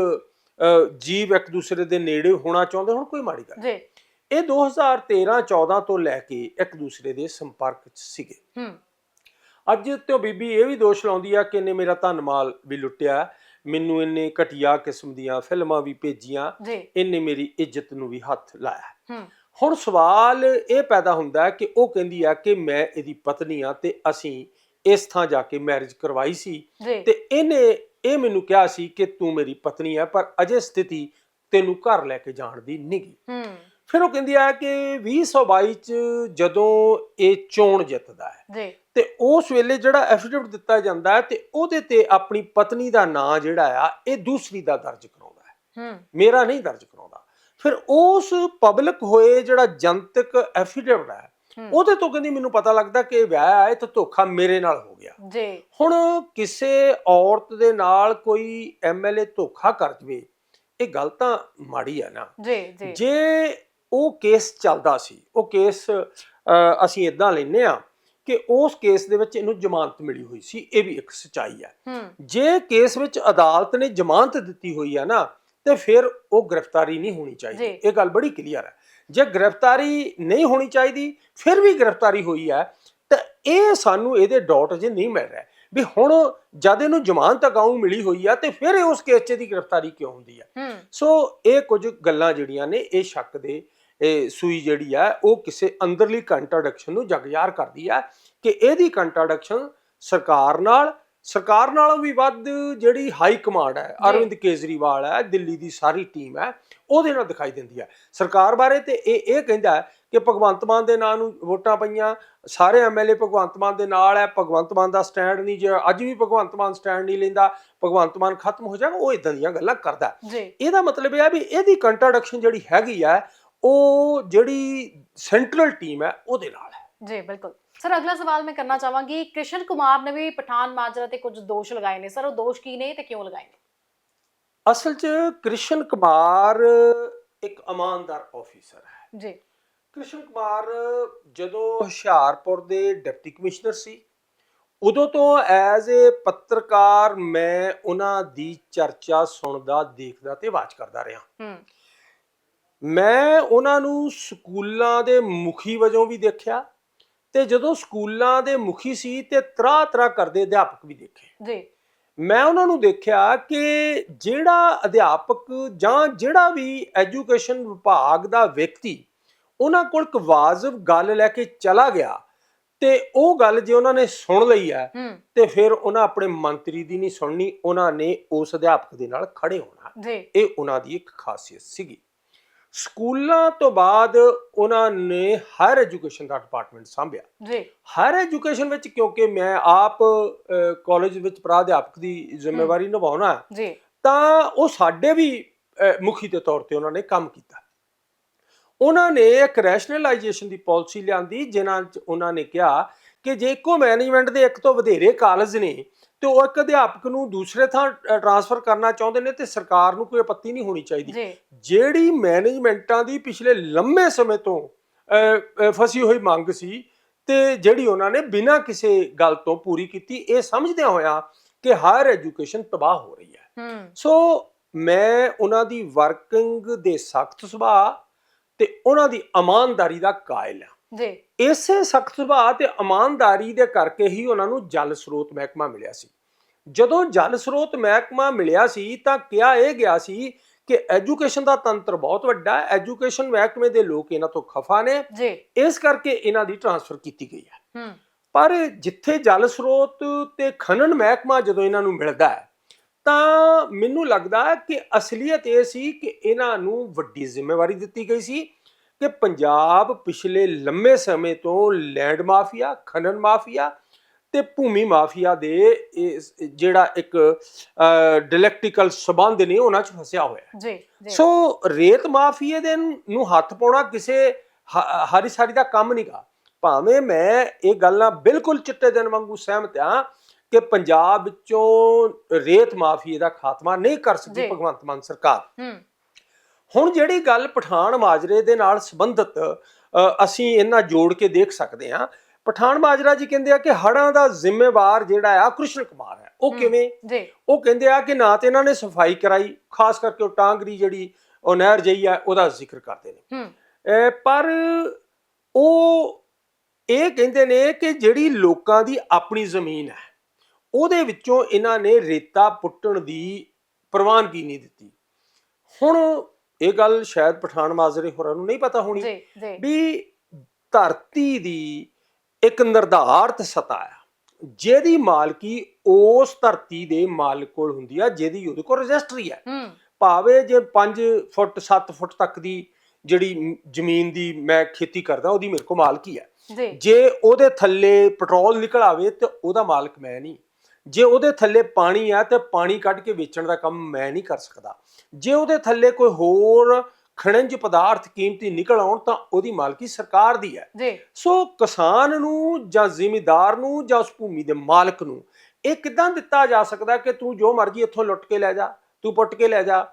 ਜੀਵ ਇੱਕ ਦੂਸਰੇ ਦੇ ਨੇੜੇ ਹੋਣਾ ਚਾਹੁੰਦੇ ਹੁਣ ਕੋਈ ਮਾੜੀ ਗੱਲ। ਜੀ। ਇਹ 2013 14 ਤੋਂ ਲੈ ਕੇ ਇੱਕ ਦੂਸਰੇ ਦੇ ਸੰਪਰਕ 'ਚ ਸੀਗੇ। ਹੂੰ। ਅੱਜ ਤੇ ਉਹ ਬੀਬੀ ਇਹ ਵੀ ਦੋਸ਼ ਲਾਉਂਦੀ ਆ ਕਿ ਇਹਨੇ ਮੇਰਾ ਧਨਮਾਲ ਵੀ ਲੁੱਟਿਆ ਮੈਨੂੰ ਇਹਨੇ ਘਟੀਆ ਕਿਸਮ ਦੀਆਂ ਫਿਲਮਾਂ ਵੀ ਭੇਜੀਆਂ। ਇਹਨੇ ਮੇਰੀ ਇੱਜ਼ਤ ਨੂੰ ਵੀ ਹੱਥ ਲਾਇਆ ਹੁਣ ਸਵਾਲ ਇਹ ਪੈਦਾ ਹੁੰਦਾ ਕਿ ਉਹ ਕਹਿੰਦੀ ਆ ਕਿ ਮੈਂ ਇਹਦੀ ਪਤਨੀ ਆ ਤੇ ਅਸੀਂ ਇਸ ਥਾਂ ਜਾ ਕੇ ਮੈਰਿਜ ਕਰਵਾਈ ਸੀ। ਤੇ ਇਹਨੇ ਇਹ ਮੈਨੂੰ ਕਿਹਾ ਸੀ ਕਿ ਤੂੰ ਮੇਰੀ ਪਤਨੀ ਆ ਪਰ ਅਜੇ ਸਥਿਤੀ ਤੈਨੂੰ ਘਰ ਲੈ ਕੇ ਜਾਣ ਦੀ ਨਹੀਂਗੀ ਹੂੰ। ਫਿਰ ਉਹ ਕਹਿੰਦੀ ਆ ਕਿ 2022 ਚ ਜਦੋਂ ਇਹ ਚੋਣ ਜਿੱਤਦਾ ਹੈ ਜੀ। ਤੇ ਉਸ ਵੇਲੇ ਜਿਹੜਾ ਐਫੀਡੇਵਿਟ ਦਿੱਤਾ ਜਾਂਦਾ ਹੈ ਤੇ ਉਹਦੇ ਤੇ ਆਪਣੀ ਪਤਨੀ ਦਾ ਨਾਂ ਜਿਹੜਾ ਆ ਇਹ ਦੂਸਰੀ ਦਾ ਦਰਜ ਕਰਾਉਂਦਾ ਹੈ। ਹੂੰ। ਮੇਰਾ ਨਹੀਂ ਦਰਜ ਕਰਾਉਂਦਾ। ਫਿਰ ਉਸ ਪਬਲਿਕ ਹੋਏ ਜਿਹੜਾ ਜਨਤਕ ਐਫੀਡੇਵਿਟ ਹੈ। ਉਹਦੇ ਤੋਂ ਕਹਿੰਦੀ ਮੈਨੂੰ ਪਤਾ ਲੱਗਦਾ ਕਿ ਇਹ ਵਿਆਹ ਹੈ ਤੇ ਧੋਖਾ ਮੇਰੇ ਨਾਲ ਹੋ ਗਿਆ। ਜੀ। ਹੁਣ ਕਿਸੇ ਔਰਤ ਦੇ ਨਾਲ ਕੋਈ ਐਮਐਲਏ ਧੋਖਾ ਕਰ ਜਵੇ ਇਹ ਗੱਲ ਤਾਂ ਮਾੜੀ ਹੈ ਨਾ। ਜੀ ਜੀ। ਜੇ ਉਹ ਕੇਸ ਚੱਲਦਾ ਸੀ। ਉਹ ਕੇਸ ਅਸੀਂ ਇਦਾਂ ਲੈਨੇ ਆ ਕਿ ਉਸ ਕੇਸ ਦੇ ਵਿੱਚ ਇਹਨੂੰ ਜ਼ਮਾਨਤ ਮਿਲੀ ਹੋਈ ਸੀ। ਇਹ ਵੀ ਇੱਕ ਸਚਾਈ ਹੈ। ਜੇ ਕੇਸ ਵਿੱਚ ਅਦਾਲਤ ਨੇ ਜ਼ਮਾਨਤ ਦਿੱਤੀ ਹੋਈ ਹੈ ਨਾ ਤੇ ਫਿਰ ਉਹ ਗ੍ਰਿਫਤਾਰੀ ਨਹੀਂ ਹੋਣੀ ਚਾਹੀਦੀ। ਇਹ ਗੱਲ ਬੜੀ ਕਲੀਅਰ ਹੈ। ਜੇ ਗ੍ਰਿਫਤਾਰੀ ਨਹੀਂ ਹੋਣੀ ਚਾਹੀਦੀ ਫਿਰ ਵੀ ਗ੍ਰਿਫਤਾਰੀ ਹੋਈ ਹੈ ਤਾਂ ਇਹ ਸਾਨੂੰ ਇਹਦੇ ਡਾਟ ਜੇ ਨਹੀਂ ਮਿਲ ਰਿਹਾ। ਵੀ ਹੁਣ ਜਦ ਇਹਨੂੰ ਜ਼ਮਾਨਤ ਅਗਾਊਂ ਮਿਲੀ ਹੋਈ ਆ ਤੇ ਫਿਰ ਇਹ ਉਸ ਕੇਸ 'ਚ ਦੀ ਗ੍ਰਿਫਤਾਰੀ ਕਿਉਂ ਹੁੰਦੀ ਹੂੰ। ਸੋ ਇਹ ਕੁਝ ਗੱਲਾਂ ਜਿਹੜੀਆਂ ਨੇ ਇਹ ਸ਼ੱਕ ਦੇ ਇਹ ਸੂਈ ਜਿਹੜੀ ਆ ਉਹ ਕਿਸੇ ਅੰਦਰਲੀ ਕੰਟਰਡਿਕਸ਼ਨ ਨੂੰ ਜਗਜ਼ਾਰ ਕਰਦੀ ਆ ਕਿ ਇਹਦੀ ਕੰਟਰਡਿਕਸ਼ਨ ਸਰਕਾਰ ਨਾਲ ਸਰਕਾਰ ਨਾਲੋਂ ਵੀ ਵੱਧ ਜਿਹੜੀ ਹਾਈ ਕਮਾਂਡ ਹੈ ਅਰਵਿੰਦ ਕੇਜਰੀਵਾਲ ਹੈ ਦਿੱਲੀ ਦੀ ਸਾਰੀ ਟੀਮ ਹੈ ਉਹਦੇ ਨਾਲ ਦਿਖਾਈ ਦਿੰਦੀ ਹੈ ਸਰਕਾਰ ਬਾਰੇ ਤੇ ਇਹ ਇਹ ਕਹਿੰਦਾ ਹੈ ਕਿ ਭਗਵੰਤ ਮਾਨ ਦੇ ਨਾਂ ਨੂੰ ਵੋਟਾਂ ਪਈਆਂ ਸਾਰੇ ਐਮਐਲਏ ਭਗਵੰਤ ਮਾਨ ਦੇ ਨਾਲ ਹੈ ਭਗਵੰਤ ਮਾਨ ਦਾ ਸਟੈਂਡ ਨਹੀਂ ਜੇ ਅੱਜ ਵੀ ਭਗਵੰਤ ਮਾਨ ਸਟੈਂਡ ਨਹੀਂ ਲੈਂਦਾ ਭਗਵੰਤ ਮਾਨ ਖਤਮ ਹੋ ਜਾਏਗਾ ਉਹ ਇਦਾਂ ਦੀਆਂ ਗੱਲਾਂ ਕਰਦਾ ਹੈ। ਇਹਦਾ ਮਤਲਬ ਇਹ ਹੈ ਵੀ ਇਹਦੀ ਕੰਟਰਡਿਕਸ਼ਨ ਜਿਹੜੀ ਹੈਗੀ ਹੈ ਉਹ ਜਿਹੜੀ ਸੈਂਟਰਲ ਟੀਮ ਹੈ ਉਹਦੇ ਨਾਲ ਹੈ। ਜੀ ਬਿਲਕੁਲ। ਸਰ ਅਗਲਾ ਸਵਾਲ ਮੈਂ ਕਰਨਾ ਚਾਹਾਂਗੀ ਕ੍ਰਿਸ਼ਨ ਕੁਮਾਰ ਨੇ ਵੀ ਪਠਾਨ ਮਾਜਰਾ ਤੇ ਕੁਝ ਦੋਸ਼ ਲਗਾਏ ਨੇ। ਸਰ ਉਹ ਦੋਸ਼ ਕੀ ਨੇ ਤੇ ਕਿਉਂ ਲਗਾਏ ਨੇ? ਅਸਲ 'ਚ ਕ੍ਰਿਸ਼ਨ ਕੁਮਾਰ ਇੱਕ ਇਮਾਨਦਾਰ ਆਫੀਸਰ ਹੈ। ਜੀ। ਕ੍ਰਿਸ਼ਨ ਕੁਮਾਰ ਜਦੋਂ ਹੁਸ਼ਿਆਰਪੁਰ ਦੇ ਡਿਪਟੀ ਕਮਿਸ਼ਨਰ ਸੀ ਉਦੋਂ ਤੋਂ ਐਜ਼ ਅ ਪੱਤਰਕਾਰ ਮੈਂ ਉਹਨਾਂ ਦੀ ਚਰਚਾ ਸੁਣਦਾ ਦੇਖਦਾ ਤੇ ਵਾਚ ਕਰਦਾ ਰਿਹਾ। ਹੂੰ। ਮੈਂ ਉਹਨਾਂ ਨੂੰ ਸਕੂਲਾਂ ਦੇ ਮੁਖੀ ਵਜੋਂ ਵੀ ਦੇਖਿਆ ਤੇ ਜਦੋਂ ਸਕੂਲਾਂ ਦੇ ਮੁਖੀ ਸੀ ਤੇ ਤਰਾ ਤਰਾ ਕਰਦੇ ਅਧਿਆਪਕ ਵੀ ਦੇਖੇ। ਜੀ। ਮੈਂ ਉਹਨਾਂ ਨੂੰ ਦੇਖਿਆ ਕਿ ਜਿਹੜਾ ਅਧਿਆਪਕ ਜਾਂ ਜਿਹੜਾ ਵੀ ਐਜੂਕੇਸ਼ਨ ਵਿਭਾਗ ਦਾ ਵਿਅਕਤੀ ਉਹਨਾਂ ਕੋਲ ਇੱਕ ਵਾਜਬ ਗੱਲ ਲੈ ਕੇ ਚਲਾ ਗਿਆ ਤੇ ਉਹ ਗੱਲ ਜੇ ਉਹਨਾਂ ਨੇ ਸੁਣ ਲਈ ਹੈ ਤੇ ਫਿਰ ਉਹਨਾਂ ਆਪਣੇ ਮੰਤਰੀ ਦੀ ਨਹੀਂ ਸੁਣਨੀ ਉਹਨਾਂ ਨੇ ਉਸ ਅਧਿਆਪਕ ਦੇ ਨਾਲ ਖੜੇ ਹੋਣਾ। ਇਹ ਉਹਨਾਂ ਦੀ ਇੱਕ ਖਾਸੀਅਤ ਸੀਗੀ। ਸਕੂਲਾਂ ਤੋਂ ਬਾਅਦ ਉਹਨਾਂ ਨੇ ਹਾਇਰ ਐਜੂਕੇਸ਼ਨ ਦਾ ਡਿਪਾਰਟਮੈਂਟ ਸੰਭਿਆ। ਜੀ। ਹਾਇਰ ਐਜੂਕੇਸ਼ਨ ਵਿੱਚ ਕਿਉਂਕਿ ਮੈਂ ਆਪ ਕਾਲਜ ਵਿੱਚ ਪ੍ਰਾਧਿਆਪਕ ਦੀ ਜ਼ਿੰਮੇਵਾਰੀ ਨਿਭਾਉਣਾ ਜੀ। ਤਾਂ ਉਹ ਸਾਡੇ ਵੀ ਮੁਖੀ ਦੇ ਤੌਰ ਤੇ ਉਹਨਾਂ ਨੇ ਕੰਮ ਕੀਤਾ। ਉਹਨਾਂ ਨੇ ਇੱਕ ਰੈਸ਼ਨਲਾਈਜੇਸ਼ਨ ਦੀ ਪਾਲਿਸੀ ਲਿਆਂਦੀ ਜਿਨ੍ਹਾਂ 'ਚ ਉਹਨਾਂ ਨੇ ਕਿਹਾ ਕਿ ਜੇ ਇੱਕੋ ਮੈਨੇਜਮੈਂਟ ਦੇ ਇੱਕ ਤੋਂ ਵਧੇਰੇ ਕਾਲਜ ਨੇ ਤੇ ਉਹ ਇੱਕ ਅਧਿਆਪਕ ਨੂੰ ਦੂਸਰੇ ਥਾਂ ਟਰਾਂਸਫਰ ਕਰਨਾ ਚਾਹੁੰਦੇ ਨੇ ਤੇ ਸਰਕਾਰ ਨੂੰ ਕੋਈ ਆਪੱਤੀ ਨਹੀਂ ਹੋਣੀ ਚਾਹੀਦੀ। ਜਿਹੜੀ ਮੈਨੇਜਮੈਂਟਾਂ ਦੀ ਪਿਛਲੇ ਲੰਮੇ ਸਮੇਂ ਤੋਂ ਫਸੀ ਹੋਈ ਮੰਗ ਸੀ ਤੇ ਜਿਹੜੀ ਉਹਨਾਂ ਨੇ ਬਿਨਾਂ ਕਿਸੇ ਗੱਲ ਤੋਂ ਪੂਰੀ ਕੀਤੀ ਇਹ ਸਮਝਦਿਆਂ ਹੋਇਆ ਕਿ ਹਾਇਰ ਐਜੂਕੇਸ਼ਨ ਤਬਾਹ ਹੋ ਰਹੀ ਹੂੰ। ਸੋ ਮੈਂ ਉਹਨਾਂ ਦੀ ਵਰਕਿੰਗ ਦੇ ਸਖਤ ਸੁਭਾਅ ਤੇ ਉਹਨਾਂ ਦੀ ਇਮਾਨਦਾਰੀ ਦਾ ਕਾਇਲ ਹਾਂ। ਜੀ। ਇਸੇ ਸਖਤ ਸੁਭਾਅ ਤੇ ਇਮਾਨਦਾਰੀ ਦੇ ਕਰਕੇ ਹੀ ਉਹਨਾਂ ਨੂੰ ਜਲ ਸਰੋਤ ਮਹਿਕਮਾ ਮਿਲਿਆ ਸੀ। ਜਦੋਂ ਜਲ ਸਰੋਤ ਮਹਿਕਮਾ ਮਿਲਿਆ ਸੀ ਤਾਂ ਕਿਹਾ ਇਹ ਗਿਆ ਸੀ ਕਿ ਐਜੂਕੇਸ਼ਨ ਦਾ ਤੰਤਰ ਬਹੁਤ ਵੱਡਾ ਹੈ। ਐਜੂਕੇਸ਼ਨ ਮਹਿਕਮੇ ਦੇ ਲੋਕ ਇਹਨਾਂ ਤੋਂ ਖਫਾ ਨੇ। ਜੀ। ਇਸ ਕਰਕੇ ਇਹਨਾਂ ਦੀ ਟਰਾਂਸਫਰ ਕੀਤੀ ਗਈ ਹੈ। ਹੂੰ। ਪਰ ਜਿੱਥੇ ਜਲ ਸਰੋਤ ਤੇ ਖਨਨ ਮਹਿਕਮਾ ਜਦੋਂ ਇਹਨਾਂ ਨੂੰ ਮਿਲਦਾ ਹੈ ਤਾਂ ਮੈਨੂੰ ਲੱਗਦਾ ਹੈ ਕਿ ਅਸਲੀਅਤ ਇਹ ਸੀ ਕਿ ਇਹਨਾਂ ਨੂੰ ਵੱਡੀ ਜ਼ਿੰਮੇਵਾਰੀ ਦਿੱਤੀ ਗਈ ਸੀ। ਕਿ ਪੰਜਾਬ ਪਿਛਲੇ ਲੰਮੇ ਸਮੇਂ ਤੋਂ ਲੈਂਡ ਮਾਫੀਆ ਖਨਨ ਮਾਫੀਆ ਤੇ ਭੂਮੀ ਮਾਫੀਆ ਦੇ ਜਿਹੜਾ ਇੱਕ ਡਿਲੈਕਟੀਕਲ ਸਬੰਧ ਨੇ ਉਹਨਾਂ 'ਚ ਫਸਿਆ ਹੋਇਆ ਜੀ ਸੋ ਰੇਤ ਮਾਫੀਏ ਦੇ ਨੂੰ ਹੱਥ ਪਾਉਣਾ ਕਿਸੇ ਹਾਰੀ ਸਾਰੀ ਦਾ ਕੰਮ ਨਹੀਂਗਾ ਭਾਵੇਂ ਮੈਂ ਇਹ ਗੱਲਾਂ ਬਿਲਕੁਲ ਚਿੱਟੇ ਦਿਨ ਵਾਂਗੂ ਸਹਿਮਤ ਹਾਂ ਕਿ ਪੰਜਾਬ ਵਿੱਚੋਂ ਰੇਤ ਮਾਫੀਏ ਦਾ ਖਾਤਮਾ ਨਹੀਂ ਕਰ ਸਕਦੀ ਜੀ। ਭਗਵੰਤ ਮਾਨ ਸਰਕਾਰ। ਹੂੰ। ਹੁਣ ਜਿਹੜੀ ਗੱਲ ਪਠਾਨ ਮਾਜਰੇ ਦੇ ਨਾਲ ਸੰਬੰਧਿਤ ਅਸੀਂ ਇਹਨਾਂ ਜੋੜ ਕੇ ਦੇਖ ਸਕਦੇ ਹਾਂ। ਪਠਾਨ ਮਾਜਰਾ ਜੀ ਕਹਿੰਦੇ ਆ ਕਿ ਹੜ੍ਹਾਂ ਦਾ ਜ਼ਿੰਮੇਵਾਰ ਜਿਹੜਾ ਆ ਕ੍ਰਿਸ਼ਨ ਕੁਮਾਰ ਹੈ। ਉਹ। ਕਿਵੇਂ? ਜੀ। ਉਹ ਕਹਿੰਦੇ ਆ ਕਿ ਨਾ ਤੇ ਇਹਨਾਂ ਨੇ ਸਫ਼ਾਈ ਕਰਾਈ ਖਾਸ ਕਰਕੇ ਉਹ ਟਾਂਗਰੀ ਜਿਹੜੀ ਉਹ ਨਹਿਰ ਜਈ ਆ ਉਹਦਾ ਜ਼ਿਕਰ ਕਰਦੇ ਨੇ। ਪਰ ਉਹ ਇਹ ਕਹਿੰਦੇ ਨੇ ਕਿ ਜਿਹੜੀ ਲੋਕਾਂ ਦੀ ਆਪਣੀ ਜ਼ਮੀਨ ਹੈ ਉਹਦੇ ਵਿੱਚੋਂ ਇਹਨਾਂ ਨੇ ਰੇਤਾ ਪੁੱਟਣ ਦੀ ਪ੍ਰਵਾਨਗੀ ਨਹੀਂ ਦਿੱਤੀ। ਹੁਣ ਇਹ ਗੱਲ ਸ਼ਾਇਦ ਪਠਾਨ ਮਾਜਰੇ ਹੋਰਾਂ ਨੂੰ ਨਹੀਂ ਪਤਾ ਹੋਣੀ ਵੀ ਧਰਤੀ ਦੀ ਇੱਕ ਨਿਰਧਾਰਤ ਸਤਾ ਆ ਜਿਹਦੀ ਮਾਲਕੀ ਉਸ ਧਰਤੀ ਦੇ ਮਾਲਕ ਕੋਲ ਹੁੰਦੀ ਆ ਜਿਹਦੀ ਉਹਦੇ ਕੋਲ ਰਜਿਸਟਰੀ ਹੈ ਹੂੰ। ਭਾਵੇਂ ਜੇ 5 ਫੁੱਟ 7 ਫੁੱਟ ਤੱਕ ਦੀ ਜਿਹੜੀ ਜ਼ਮੀਨ ਦੀ ਮੈਂ ਖੇਤੀ ਕਰਦਾ ਉਹਦੀ ਮੇਰੇ ਕੋਲ ਮਾਲਕੀ ਹੈ ਜੇ ਉਹਦੇ ਥੱਲੇ ਪੈਟਰੋਲ ਨਿਕਲ ਆਵੇ ਤੇ ਉਹਦਾ ਮਾਲਕ ਮੈਂ ਨਹੀਂ। ਜੇ ਉਹਦੇ ਥੱਲੇ ਪਾਣੀ ਆ ਤੇ ਪਾਣੀ ਕੱਢ ਕੇ ਵੇਚਣ ਦਾ ਕੰਮ ਮੈਂ ਨਹੀਂ ਕਰ ਸਕਦਾ। ਜੇ ਉਹਦੇ ਥੱਲੇ ਕੋਈ ਹੋਰ ਖਣਿਜ ਪਦਾਰਥ ਕੀਮਤੀ ਨਿਕਲ ਆਉਣ ਤਾਂ ਉਹਦੀ ਮਾਲਕੀ ਸਰਕਾਰ ਦੀ ਹੈ। ਜੀ। ਸੋ ਕਿਸਾਨ ਨੂੰ ਜਾਂ ਜ਼ਿਮੀਦਾਰ ਨੂੰ ਜਾਂ ਉਸ ਭੂਮੀ ਦੇ ਮਾਲਕ ਨੂੰ ਇਹ ਕਿਦਾਂ ਦਿੱਤਾ ਜਾ ਸਕਦਾ ਕਿ ਤੂੰ ਜੋ ਮਰਜ਼ੀ ਇੱਥੋਂ ਲੁੱਟ ਕੇ ਲੈ ਜਾ ਤੂੰ ਪੁੱਟ ਕੇ ਲੈ ਜਾ।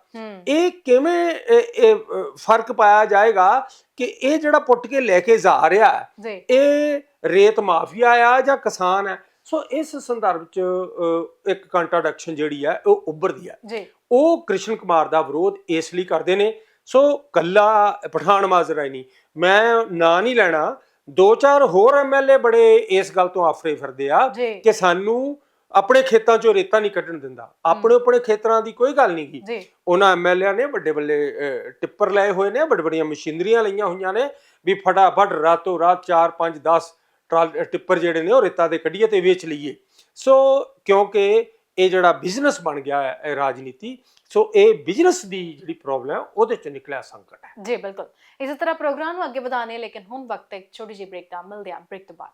ਇਹ ਕਿਵੇਂ ਇਹ- ਫ਼ਰਕ ਪਾਇਆ ਜਾਏਗਾ ਕਿ ਇਹ ਜਿਹੜਾ ਪੁੱਟ ਕੇ ਲੈ ਕੇ ਜਾ ਰਿਹਾ ਇਹ ਰੇਤ ਮਾਫੀਆ ਆ ਜਾਂ ਕਿਸਾਨ ਹੈ? ਸੋ ਇਸ ਸੰਦਰਭ ਚ ਅ, ਇੱਕ ਕੰਟਰਡਿਕਸ਼ਨ ਜਿਹੜੀ ਹੈ ਉਹ ਉੱਭਰਦੀ ਹੈ ਜੀ। ਉਹ ਕ੍ਰਿਸ਼ਨ ਕੁਮਾਰ ਦਾ ਵਿਰੋਧ ਇਸ ਲਈ ਕਰਦੇ ਨੇ। ਸੋ ਕੱਲਾ ਪਠਾਨ ਮਾਜਰਾ ਹੀ ਨਹੀਂ। ਮੈਂ ਨਾਂ ਨਹੀਂ ਲੈਣਾ। ਦੋ ਚਾਰ ਹੋਰ ਐਮਐਲਏ ਬੜੇ ਇਸ ਗੱਲ ਤੋਂ ਆਫਰੇ ਫਿਰਦੇ ਆ ਜੀ। ਕਿ ਸਾਨੂੰ ਆਪਣੇ ਖੇਤਾਂ ਚੋਂ ਰੇਤਾ ਨਹੀਂ ਕੱਢਣ ਦਿੰਦਾ। ਆਪਣੇ ਆਪਣੇ ਖੇਤਰਾਂ ਦੀ ਕੋਈ ਗੱਲ ਨਹੀਂ ਗੀ। ਜੀ। ਉਹਨਾਂ ਐਮਐਲਏ ਨੇ ਵੱਡੇ ਅਹ, ਟਿੱਪਰ ਲਏ ਹੋਏ ਨੇ ਵੱਡ ਵੱਡੀਆਂ ਮਸ਼ੀਨਰੀਆਂ ਲਈਆਂ ਹੋਈਆਂ ਨੇ ਵੀ ਫਟਾਫਟ ਰਾਤੋਂ ਰਾਤ 4 5 10 ਟਰਾਲ ਟਿੱਪਰ ਜਿਹੜੇ ਨੇ ਉਹ ਰੇਤਾ ਦੇ ਕੱਢੀਏ ਤੇ ਵੇਚ ਲਈਏ। ਸੋ ਕਿਉਂਕਿ ਇਹ ਜਿਹੜਾ ਬਿਜ਼ਨਸ ਬਣ ਗਿਆ ਹੈ ਰਾਜਨੀਤੀ, ਸੋ ਇਹ ਬਿਜ਼ਨਸ ਦੀ ਜਿਹੜੀ ਪ੍ਰੋਬਲਮ ਹੈ, ਉਹਦੇ ਚ ਨਿਕਲਿਆ ਸੰਕਟ ਹੈ। ਜੀ, ਬਿਲਕੁਲ। ਇਸੇ ਤਰ੍ਹਾਂ ਪ੍ਰੋਗਰਾਮ ਨੂੰ ਅੱਗੇ ਵਧਾਣੇ ਲੇਕਿਨ ਹੁਣ ਵਕਤ ਇੱਕ ਛੋਟੀ ਜਿਹੀ ਬ੍ਰੇਕ ਦਾ ਮਿਲਦੇ ਹਾਂ ਬ੍ਰੇਕ ਤੋਂ ਬਾਅਦ।